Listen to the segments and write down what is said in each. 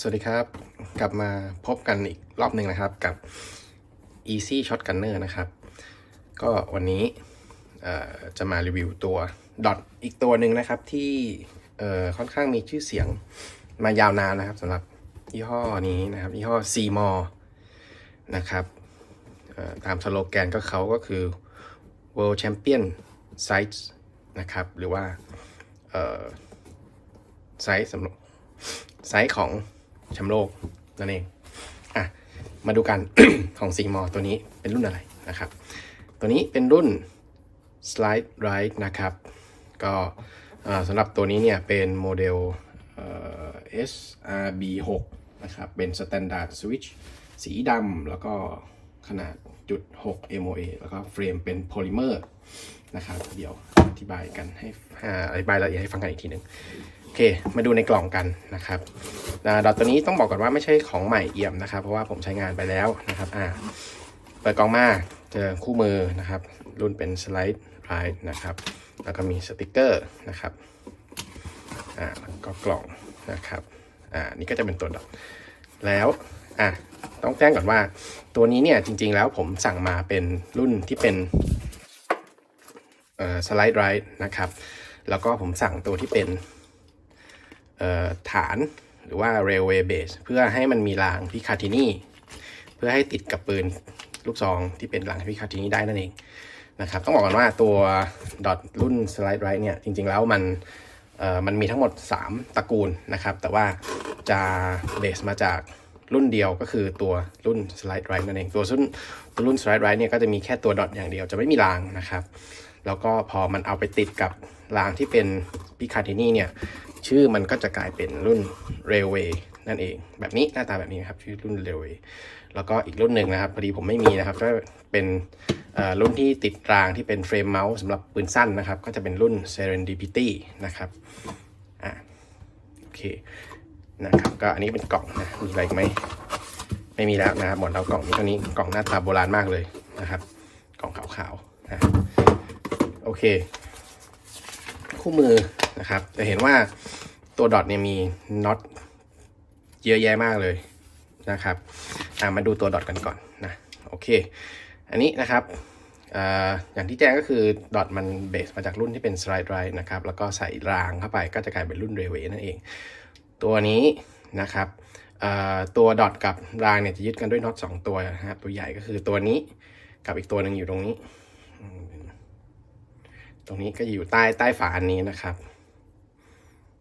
สวัสดีครับ กลับมาพบกันอีกรอบหนึ่งนะครับกับ Easy Shot Gunner นะครับ ก็วันนี้จะมารีวิวตัวดอทอีกตัวหนึ่งนะครับที่ค่อนข้างมีชื่อเสียงมายาวนานนะครับสำหรับยี่ห้อนี้นะครับยี่ห้อ c m o r นะครับตามสโลแกนก็เขาก็คือ World Champion Size นะครับ หรือว่าไซส์สำหรับไซส์ของ แชมป์โลกนั่นเองอะมาดูกันของซีมอตัวนี้เป็นรุ่นอะไรนะครับ ตัวนี้เป็นรุ่น Slide Ride นะครับ ก็สำหรับตัวนี้เนี่ยเป็นโมเดล SRB6 นะครับ เป็น Standard Switch สีดำแล้วก็ขนาดจุด6 MOA แล้วก็เฟรมเป็นโพลิเมอร์นะครับ เดี๋ยวอธิบายกันให้อธิบายรายละเอียดให้ฟังกันอีกทีหนึ่ง อเคมาดูในกล่องกันนะครับดอทตัวนี้ต้องบอกก่อนว่าไม่ใช่ของใหม่เอี่ยมนะครับ เพราะว่าผมใช้งานไปแล้วนะครับอ่าเปิดกล่องมาเจอคู่มือนะครับ รุ่นเป็นสไลด์ไรนะครับ แล้วก็มีสติกเกอร์นะครับอ่าแล้วก็กล่องนะครับอ่านี่ก็จะเป็นตัวดอทแล้วอะต้องแจ้งก่อนว่า ตัวนี้เนี่ยจริงๆแล้วผมสั่งมาเป็นรุ่นที่เป็นเอ่อสไลด์ไรท์นะครับ แล้วก็ผมสั่งตัวที่เป็น ฐานหรือว่า railway base เพื่อให้มันมีรางพิคาตินีเพื่อให้ติดกับปืนลูกซองที่เป็นรางพิคาตินีได้นั่นเองนะครับต้องบอกก่อนว่าตัวดอทรุ่น slide right เนี่ยจริงๆแล้วมันมันมีทั้งหมด 3 ตระกูลนะครับ แต่ว่าจะเบสมาจากรุ่นเดียวก็คือตัวรุ่น slide right นั่นเองตัวรุ่นตัวรุ่น slide right เนี่ยก็จะมีแค่ตัวดอทอย่างเดียวจะไม่มีรางนะครับ แล้วก็พอมันเอาไปติดกับรางที่เป็นพิคาตินีเนี่ย ชื่อมันก็จะกลายเป็นรุ่น Railway นั่นเอง แบบนี้หน้าตาแบบนี้นะครับ ชื่อรุ่น Railway แล้วก็อีกรุ่นหนึ่งนะครับ พอดีผมไม่มีนะครับ ก็เป็นรุ่นที่ติดรางที่เป็นเฟรมเมาส์สำหรับปืนสั้นนะครับ ก็จะเป็นรุ่น Serendipity นะครับ อะโอเคนะครับ ก็อันนี้เป็นกล่องนะ มีอะไรไหมไม่มีแล้วนะครับ หมดแล้วกล่องนี้เท่านี้ กล่องหน้าตาโบราณมากเลยนะครับ กล่องขาวๆนะ เค คู่มือนะครับ จะเห็นว่าตัวดอทเนี่ยมีน็อตเยอะแยะมากเลยนะครับมาดูตัวดอทกันก่อนนะโอเค อันนี้นะครับออย่างที่แจ้งก็คือดอทมันเบสมาจากรุ่นที่เป็นสไลด์ไรนะครับ แล้วก็ใส่รางเข้าไปก็จะกลายเป็นรุ่นเรเวนั่นเอง ตัวนี้นะครับตัวดอทกับรางเนี่ยจะยึดกันด้วยน็อตสองตัวนะครับ ตัวใหญ่ก็คือตัวนี้กับอีกตัวหนึ่งอยู่ตรงนี้ ตรงนี้ก็อยู่ใต้ใต้ฝาอันนี้นะครับ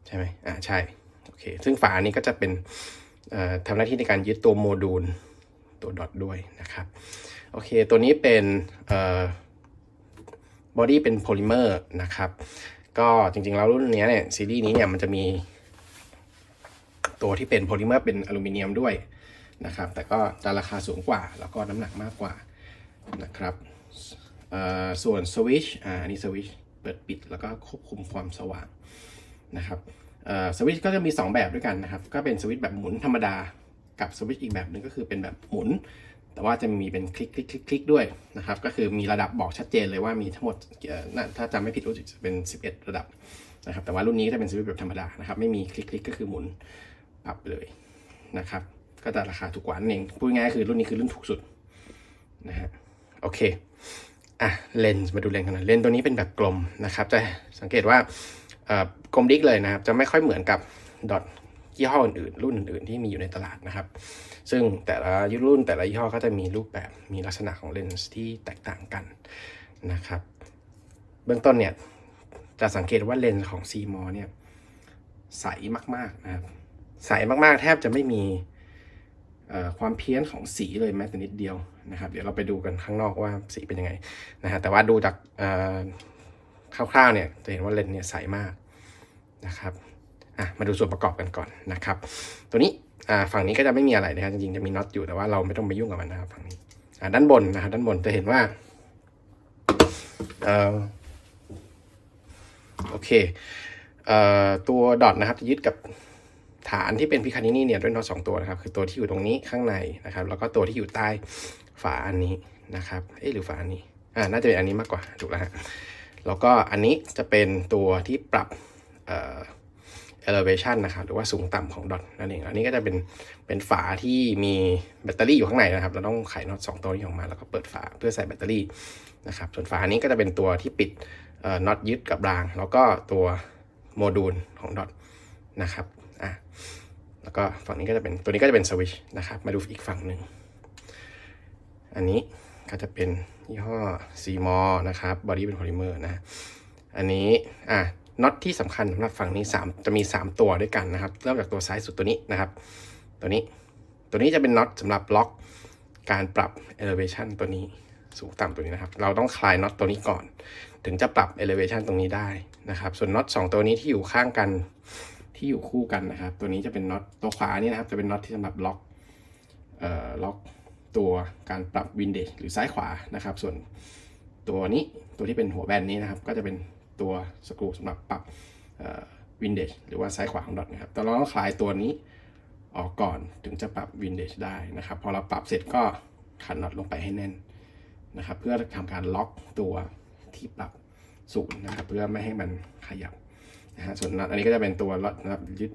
ใช่ไหมอ่าใช่โอเคซึ่งฝาอันนี้ก็จะเป็นทำหน้าที่ในการยึดตัวโมดูลตัวดอทด้วยนะครับโอเค ตัวนี้เป็นบอดี้เป็นโพลิเมอร์นะครับ ก็จริงๆ แล้วรุ่นนี้เนี่ยซีรีส์นี้เนี่ยมันจะมีตัวที่เป็นโพลิเมอร์เป็นอลูมิเนียมด้วยนะครับ แต่ก็จะราคาสูงกว่าแล้วก็น้ำหนักมากกว่านะครับ ส่วนสวิตชอ่าอันนี้สวิตช์เปิดปิดแล้วก็ควบคุมความสว่างนะครับสวิตช์ก็จะมี 2 แบบด้วยกันนะครับ ก็เป็นสวิตช์แบบหมุนธรรมดากับสวิตช์อีกแบบหนึ่งก็คือเป็นแบบหมุน แต่ว่าจะมีเป็นคลิกคลิกคลิกคลิกด้วยนะครับ ก็คือมีระดับบอกชัดเจนเลยว่ามีทั้งหมดถ้าจำไม่ผิดรู้สึกจะเป็น 11 ระดับนะครับ แต่ว่ารุ่นนี้ก็จะเป็นสวิตช์แบบธรรมดานะครับ ไม่มีคลิกคลิกก็คือหมุนปรับเลยนะครับ ก็จะราคาถูกกว่านั่นเองพูดง่ายๆคือรุ่นนี้คือรุ่นถูกสุดนะฮะโอเค อะเลนส์มาดูเลนส์กันหน่อยเลนส์ตัวนี้เป็นแบบกลมนะครับจะสังเกตว่าเอ่อกลมดิกเลยนะครับจะไม่ค่อยเหมือนกับดอทยี่ห้ออื่นรุ่นอื่น ๆ ที่มีอยู่ในตลาดนะครับ ซึ่งแต่ละรุ่นแต่ละยี่ห้อก็จะมีรูปแบบมีลักษณะของเลนส์ที่แตกต่างกันนะครับ เบื้องต้นเนี่ยจะสังเกตว่าเลนส์ของ c m o เนี่ยใสมากๆนะครับใสมากๆ แทบจะไม่มี ความเพี้ยนของสีเลยแม้แต่นิดเดียวนะครับ เดี๋ยวเราไปดูกันข้างนอกว่าสีเป็นยังไงนะฮะแต่ว่าดูจากคร่าวๆเนี่ยจะเห็นว่าเลนส์เนี่ยใสมากนะครับอะมาดูส่วนประกอบกันก่อนนะครับ ตัวนี้ฝั่งนี้ก็จะไม่มีอะไรนะครับจริงๆจะมีน็อตอยู่แต่ว่าเราไม่ต้องไปยุ่งกับมันนะครับฝั่งนี้ด้านบนนะครับด้านบนจะเห็นว่าอโอเคเอตัวดอทนะครับจะยึดกับ ฐานที่เป็นพิคานินี่เนี่ยด้วยน็อตสองตัวนะครับ คือตัวที่อยู่ตรงนี้ข้างในนะครับ แล้วก็ตัวที่อยู่ใต้ฝาอันนี้นะครับ เอ๊หรือฝาอันนี้อ่าน่าจะเป็นอันนี้มากกว่าถูกแล้วฮะแล้วก็อันนี้จะเป็นตัวที่ปรับเอ่อ elevation นะครับหรือว่าสูงต่ำของดอทนั่นเองอันนี้ก็จะเป็นเป็นฝาที่มีแบตเตอรี่อยู่ข้างในนะครับ เราต้องไขน็อตสองตัวนี้ออกมาแล้วก็เปิดฝาเพื่อใส่แบตเตอรี่นะครับ ส่วนฝานี้ก็จะเป็นตัวที่ปิดน็อตยึดกับราง แล้วก็ตัวโมดูลของดอทนะครับ แล้วก็ฝั่งนี้ก็จะเป็นตัวนี้ก็จะเป็นสวิชนะครับ มาดูอีกฝั่งหนึ่ง อันนี้ก็จะเป็นยี่ห้อ c m o นะครับ บอดี้เป็นโพลิเมอร์นะ อันนี้ อะน็อตที่สำคัญสำหรับฝั่งนี้ 3 จะมี 3 ตัวด้วยกันนะครับ เริ่มจากตัวซ้ายสุดตัวนี้นะครับ ตัวนี้ ตัวนี้จะเป็นน็อตสำหรับล็อกการปรับ elevation ตัวนี้สูงต่ำตัวนี้นะครับ เราต้องคลายน็อตตัวนี้ก่อน ถึงจะปรับ elevation ตรงนี้ได้นะครับ ส่วนน็อต2ตัวนี้ที่อยู่ข้างกัน ที่อยู่คู่กันนะครับ ตัวนี้จะเป็นน็อตตัวขวานี่นะครับ จะเป็นน็อตที่สำหรับล็อกเอ่อล็อกตัวการปรับวินเดจหรือซ้ายขวานะครับ ส่วนตัวนี้ตัวที่เป็นหัวแบนนี้นะครับ ก็จะเป็นตัวสกรูสำหรับปรับวินเดจหรือว่าซ้ายขวาของดอทนะครับแต่เราต้องคลายตัวนี้ออกก่อนถึงจะปรับวินเดจได้นะครับ พอเราปรับเสร็จก็ขันน็อตลงไปให้แน่นนะครับ เพื่อทำการล็อกตัวที่ปรับศูนย์นะครับ เพื่อไม่ให้มันขยับ นะฮะส่วนอันนี้ก็จะเป็นตัวล็อตนะครับยึด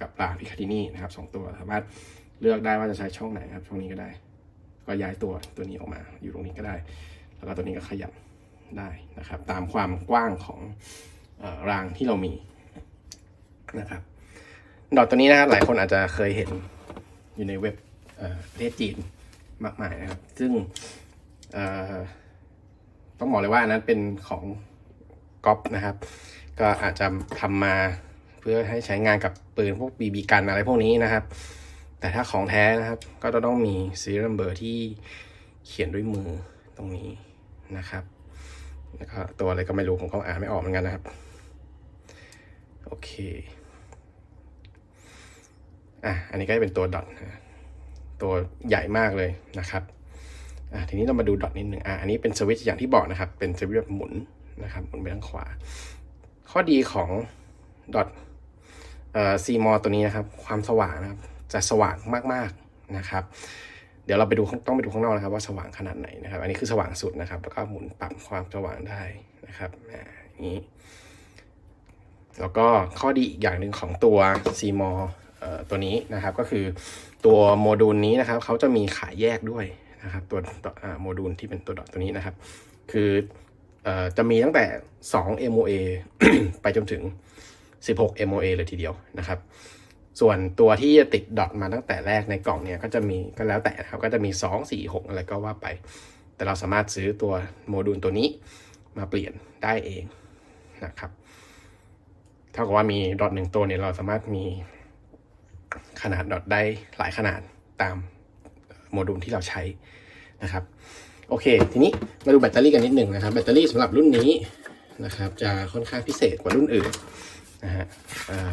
กับปลาพิคาตินี่นะครับสองตัวสามารถเลือกได้ว่าจะใช้ช่องไหนครับช่องนี้ก็ได้ ก็ย้ายตัวตัวนี้ออกมาอยู่ตรงนี้ก็ได้ แล้วก็ตัวนี้ก็ขยับได้นะครับ ตามความกว้างของอรางที่เรามีนะครับ ดอทตัวนี้นะครับหลายคนอาจจะเคยเห็นอยู่ในเว็บเอ่อประเทศจีนมากมายนะครับ ซึ่งต้องบอกเลยว่าอันนั้นเป็นของก๊อปนะครับ ก็อาจจะทำมาเพื่อให้ใช้งานกับปืนพวกบีบีกันอะไรพวกนี้นะครับ แต่ถ้าของแท้นะครับก็จะต้องมีซีรียลเบอร์ที่เขียนด้วยมือตรงนี้นะครับแล้วก็ตัวอะไรก็ไม่รู้ผมก็อ่านไม่ออกเหมือนกันนะครับ โอเคอะอันนี้ก็จะเป็นตัวดอทตัวใหญ่มากเลยนะครับอะทีนี้เรามาดูดอทนิดหนึ่งอะอันนี้เป็นสวิตช์อย่างที่บอกนะครับ เป็นสวิตช์แบบหมุนนะครับหมุนไปทางขวา ข้อดีของดอทซีมอตัวนี้นะครับ ความสว่างนะครับ จะสว่างมากๆนะครับ เดี๋ยวเราไปดูต้องไปดูข้างนอกนะครับ ว่าสว่างขนาดไหนนะครับ อันนี้คือสว่างสุดนะครับ แล้วก็หมุนปรับความสว่างได้นะครับอย่างนี้ แล้วก็ข้อดีอีกอย่างหนึ่งของตัว c m o เอ่อตัวนี้นะครับ ก็คือตัวโมดูลนี้นะครับเขาจะมีขายแยกด้วยนะครับ ตัวโมดูลที่เป็นตัวดอทตัวนี้นะครับ คือ จะมีตั้งแต่ 2 MOA ไปจนถึง 16 MOA เลยทีเดียวนะครับ ส่วนตัวที่จะติดดอทมาตั้งแต่แรกในกล่องเนี่ยก็จะมีก็แล้วแต่นะครับ ก็จะมี 2 4 6 อะไรก็ว่าไป แต่เราสามารถซื้อตัวโมดูลตัวนี้มาเปลี่ยนได้เองนะครับเท่ากับว่ามีดอทหนึ่งตัวเนี่ยเราสามารถมีขนาดดอทได้หลายขนาดตามโมดูลที่เราใช้นะครับ โอเค ทีนี้มาดูแบตเตอรี่กันนิดหนึ่งนะครับ แบตเตอรี่สำหรับรุ่นนี้นะครับ จะค่อนข้างพิเศษกว่ารุ่นอื่นนะฮะ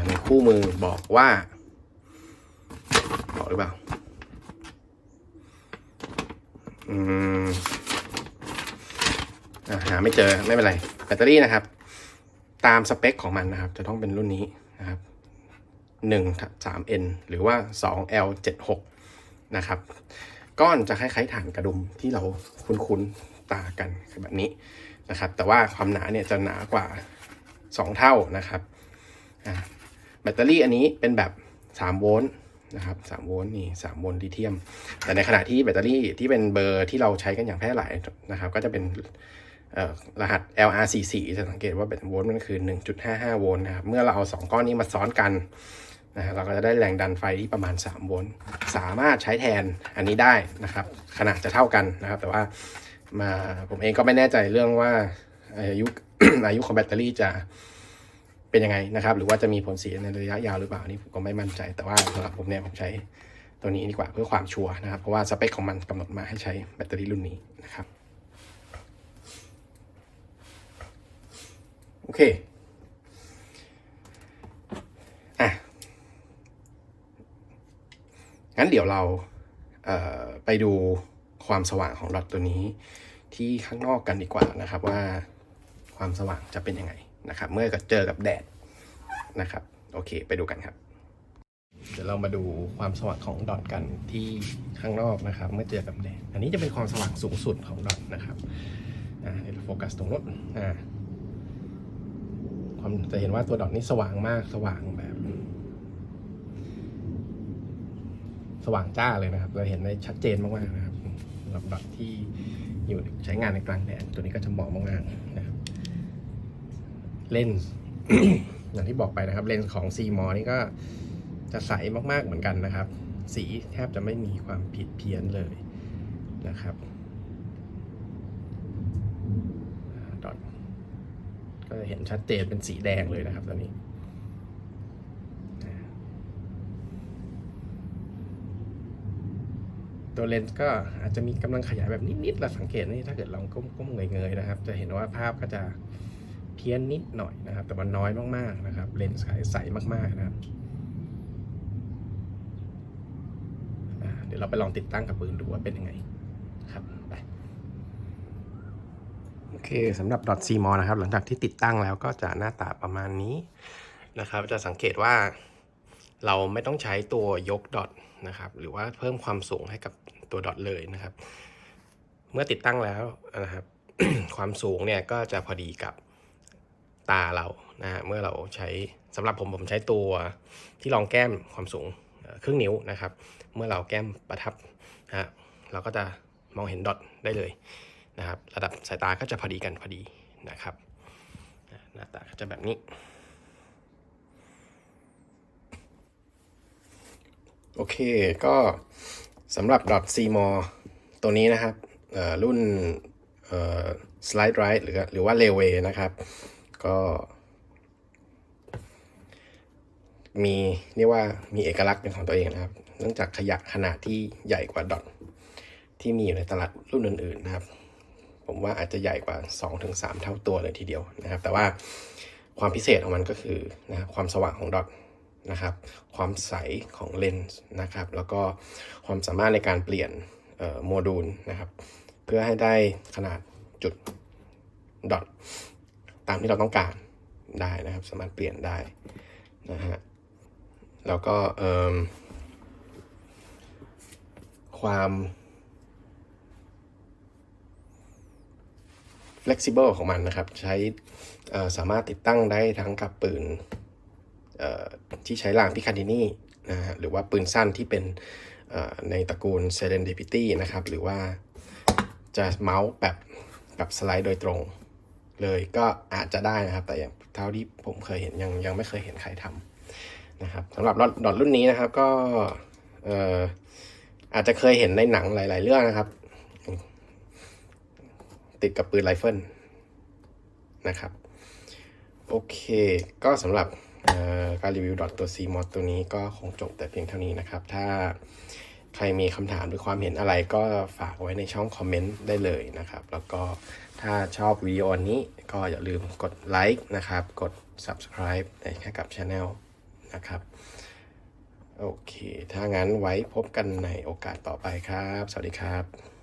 ในคู่มือบอกว่าบอกหรือเปล่าอืมอะหาไม่เจอไม่เป็นไร แบตเตอรี่นะครับ ตามสเปคของมันนะครับ จะต้องเป็นรุ่นนี้นะครับหนึ่งสาม N หรือว่าสอง L เจ็ดหกนะครับ ก้อนจะคล้ายๆฐานกระดุมที่เราคุ้นๆตากันแบบนี้นะครับ แต่ว่าความหนาเนี่ยจะหนากว่า 2 เท่านะครับแบตเตอรี่อันนี้เป็นแบบ 3 โวลต์นะครับ3โวลต์นี่3โวลต์ลิเธียม แต่ในขณะที่แบตเตอรี่ที่เป็นเบอร์ที่เราใช้กันอย่างแพร่หลายนะครับ ก็จะเป็นรหัส LR44 จะสังเกตว่าแบตโวลต์มันคือ 1.55 โวลต์นะครับ เมื่อเราเอา 2 ก้อนนี้มาซ้อนกัน นะเราก็จะได้แรงดันไฟที่ประมาณ 3 โวลต์สามารถใช้แทนอันนี้ได้นะครับ ขนาดจะเท่ากันนะครับ แต่ว่ามาผมเองก็ไม่แน่ใจเรื่องว่าอายุอายุของแบตเตอรี่จะเป็นยังไงนะครับ หรือว่าจะมีผลเสียในระยะยาวหรือเปล่านี่ผมก็ไม่มั่นใจ แต่ว่าสำหรับผมเนี่ยผมใช้ตัวนี้ดีกว่าเพื่อความชัวร์นะครับ เพราะว่าสเปคของมันกำหนดมาให้ใช้แบตเตอรี่รุ่นนี้นะครับ โอเค อะ งั้นเดี๋ยวเราเไปดูความสว่างของหลอดตัวนี้ ที่ข้างนอกกันดีกว่านะครับว่าความสว่างจะเป็นยังไงนะครับ เมื่อเจอกับแดดนะครับ โอเค ไปดูกันครับ เดี๋ยวเรามาดูความสว่างของดอทกันที่ข้างนอกนะครับ เมื่อเจอกับแดดอันนี้จะเป็นความสว่างสูงสุดของดอทนะครับอ่าเดี๋ยวเราโฟกัสตรงนู้นอ่าควความจะเห็นว่าตัวดอทนี่สว่างมากสว่างแบบ สว่างจ้าเลยนะครับ เราเห็นได้ชัดเจนมากๆนะครับสำหรับดที่อยู่ใช้งานในกลางแดดตัวนี้ก็จะเหมาะมากๆนะครับเลนส์อย่างที่บอกไปนะครับเลนส์ของ C m o นี่ก็จะใสมากๆเหมือนกันนะครับ สีแทบจะไม่มีความผิดเพี้ยนเลยนะครับดอทก็จะเห็นชัดเจนเป็นสีแดงเลยนะครับตอนนี้ ตัวเลนส์ก็อาจจะมีกำลังขยายแบบนิดๆเราสังเกตนี่ถ้าเกิดลองก้มๆเงยๆนะครับ จะเห็นว่าภาพก็จะเพี้ยนนิดหน่อยนะครับ แต่มันน้อยมากๆนะครับ เลนส์ใสมากๆนะครับเดี๋ยวเราไปลองติดตั้งกับปืนดูว่าเป็นยังไงครับไปโอเคสำหรับ dot c m o นะครับ หลังจากที่ติดตั้งแล้วก็จะหน้าตาประมาณนี้นะครับ จะสังเกตว่า เราไม่ต้องใช้ตัวยกดอทนะครับ หรือว่าเพิ่มความสูงให้กับตัวดอทเลยนะครับ เมื่อติดตั้งแล้วนะครับ ความสูงเนี่ยก็จะพอดีกับตาเรานะฮะเมื่อเราใช้สำหรับผมผมใช้ตัวที่รองแก้มความสูงครึ่งนิ้วนะครับ เมื่อเราแก้มประทับนะฮะเราก็จะมองเห็นดอทได้เลยนะครับ ระดับสายตาก็จะพอดีกันพอดีนะครับหน้าตาก็จะแบบนี้ โอเคก็สำหรับ dot c m o ตัวนี้นะครับรุ่น slide right หรือหรือว่า railway นะครับ ก็มีเรียกว่ามีเอกลักษณ์เป็นของตัวเองนะครับ เนื่องจากขยะขนาดที่ใหญ่กว่าดอทที่มีอยู่ในตลาดรุ่นอื่นๆนะครับ ผมว่าอาจจะใหญ่กว่า 2-3 เท่าตัวเลยทีเดียวนะครับ แต่ว่าความพิเศษของมันก็คือนะครับความสว่างของดอท นะครับ ความใสของเลนส์นะครับ แล้วก็ความสามารถในการเปลี่ยนโมดูลนะครับ เพื่อให้ได้ขนาดจุดดอทตามที่เราต้องการได้นะครับ สามารถเปลี่ยนได้นะฮะ แล้วก็เอิ่มความ flexible ของมันนะครับ ใช้สามารถติดตั้งได้ทั้งกับปืน ที่ใช้รางพิคา d ดินีนะฮะหรือว่าปืนสั้นที่เป็นในตระกูล Serendipity นะครับ หรือว่าจะเมาส์แบบกับสไลด์โดยตรงเลยก็อาจจะได้นะครับ แต่อย่างเท่าที่ผมเคยเห็นยังยังไม่เคยเห็นใครทำนะครับสำหรับดอทรุ่นนี้นะครับก็ออาจจะเคยเห็นในหนังหลาย ๆ เรื่องนะครับ ติดกับปืนไรเฟิลนะครับ โอเค ก็สำหรับ การรีวิวดอทตัว C mod ตัวนี้ก็คงจบแต่เพียงเท่านี้นะครับ ถ้าใครมีคำถามหรือความเห็นอะไรก็ฝากไว้ในช่องคอมเมนต์ได้เลยนะครับ แล้วก็ถ้าชอบวิดีโอนี้ก็อย่าลืมกดไลค์นะครับ กด subscribe ให้กับช anel นะครับ โอเค ถ้างั้นไว้พบกันในโอกาสต่อไปครับ สวัสดีครับ